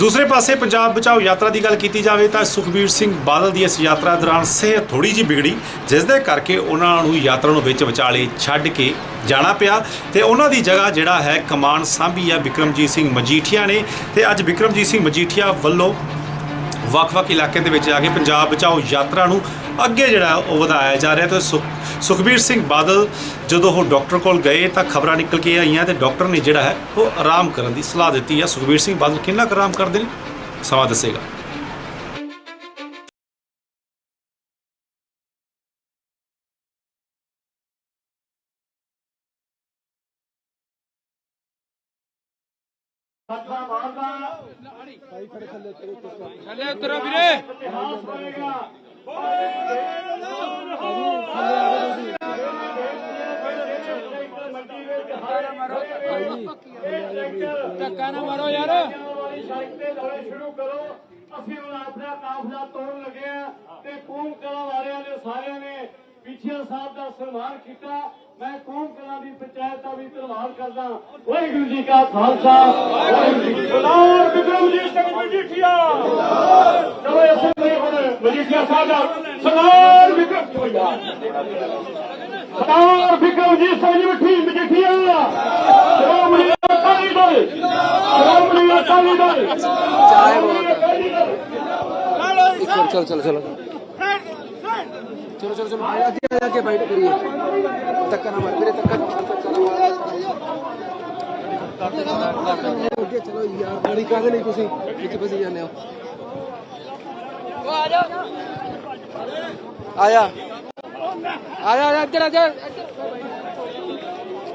ਦੂਸਰੇ ਪਾਸੇ ਪੰਜਾਬ ਬਚਾਓ ਯਾਤਰਾ ਦੀ ਗੱਲ ਕੀਤੀ ਜਾਵੇ ਤਾਂ ਸੁਖਬੀਰ ਸਿੰਘ ਬਾਦਲ ਦੀ ਇਸ ਯਾਤਰਾ ਦੌਰਾਨ ਸਿਹਤ ਥੋੜੀ ਜਿਹੀ ਬਿਗੜੀ ਜਿਸ ਦੇ ਕਰਕੇ ਉਹਨਾਂ ਨੂੰ ਯਾਤਰਾ ਨੂੰ ਵਿੱਚ ਵਿਚਾਲੇ ਛੱਡ ਕੇ ਜਾਣਾ ਪਿਆ ਤੇ ਉਹਨਾਂ ਦੀ ਜਗ੍ਹਾ ਜਿਹੜਾ ਹੈ ਕਮਾਨ ਸਾਂਭੀ ਆ ਵਿਕਰਮਜੀਤ ਸਿੰਘ ਮਜੀਠੀਆ ਨੇ ਤੇ ਅੱਜ ਵਿਕਰਮਜੀਤ ਸਿੰਘ ਮਜੀਠੀਆ ਵੱਲੋਂ ਵੱਖ-ਵੱਖ ਇਲਾਕਿਆਂ ਦੇ ਵਿੱਚ ਜਾ ਕੇ ਪੰਜਾਬ ਬਚਾਓ ਯਾਤਰਾ ਨੂੰ ਅੱਗੇ ਜਿਹੜਾ ਉਹ ਵਧਾਇਆ ਜਾ ਰਿਹਾ ਤੇ ਸੁਖ- ਸੁਖਬੀਰ ਸਿੰਘ ਬਾਦਲ ਜਦੋਂ ਉਹ ਡਾਕਟਰ ਕੋਲ ਗਏ ਤਾਂ ਖਬਰਾਂ ਨਿਕਲ ਕੇ ਆਈਆਂ ਤੇ ਡਾਕਟਰ ਨੇ ਜਿਹੜਾ ਹੈ ਉਹ ਆਰਾਮ ਕਰਨ ਦੀ ਸਲਾਹ ਦਿੱਤੀ ਹੈ। ਸੁਖਬੀਰ ਸਿੰਘ ਬਾਦਲ ਕਿੰਨਾ ਕੁ ਆਰਾਮ ਕਰਦੇ ਨੇ? ਸਮਾਂ ਦੱਸੇਗਾ। ਥੱਲੇ ਉਤਰੋ ਵੀਰੇ। ਧੱਕਾ ਨਾ ਮਾਰੋ ਯਾਰ। ਸੜਕ ਤੇ ਦੌੜੇ ਸ਼ੁਰੂ ਕਰੋ ਅਸੀਂ ਹੁਣ ਆਪਣਾ ਕਾਫਲਾ ਤੋੜਨ ਲੱਗੇ ਆ ਤੇ ਕੌਮ ਕਲਾ ਵਾਲਿਆਂ ਨੇ ਸਾਰਿਆਂ ਨੇ ਪੀਠੀਆ ਸਾਹਿਬ ਦਾ ਸਨਮਾਨ ਕੀਤਾ। ਮੈਂ ਪੰਚਾਇਤ ਦਾ ਵੀ ਧੰਨਵਾਦ ਕਰਦਾ। ਵਾਹਿਗੁਰੂ ਜੀ ਕਾ ਖਾਲਸਾ ਵਾਹਿਗੁਰੂ ਜੀ ਸਰਦਾਰ ਵਿਕਰਮਜੀਤ ਸਿੰਘ ਮਜੀਠੀਆ ਚਲੋ ਇਸੇ ਤਰ੍ਹਾਂ ਹੁਣ ਮਜੀਠੀਆ ਸਾਹਿਬ ਦਾ ਸਰਦਾਰ ਵਿਕਰਮ ਸਰਦਾਰ ਵਿਕਰਮਜੀਤ ਸਿੰਘ ਮਜੀਠੀ ਮਜੀਠੀਆ। ਸ਼੍ਰੋਮਣੀ ਅਕਾਲੀ ਦਲ ਸ਼੍ਰੋਮਣੀ ਅਕਾਲੀ ਦਲ ਚਲ ਚਲ ਚਲ ਚਲੋ। ਚਲੋ ਚਲੋ ਅੱਗੇ ਅੱਗੇ ਬਾਈਟ ਕਰੀਏ। ਧੱਕਾ ਨਾ ਮਾਰ ਵੀਰੇ ਧੱਕਾ ਅੱਗੇ ਚਲੋ ਯਾਰ ਬੜੀ ਕਾਹਦੇ ਲਈ ਤੁਸੀਂ ਵਿੱਚ ਫਸੀ ਜਾਂਦੇ ਹੋ। ਆ ਜਾ ਆ ਜਾ ਇੱਧਰ ਆ ਜਾ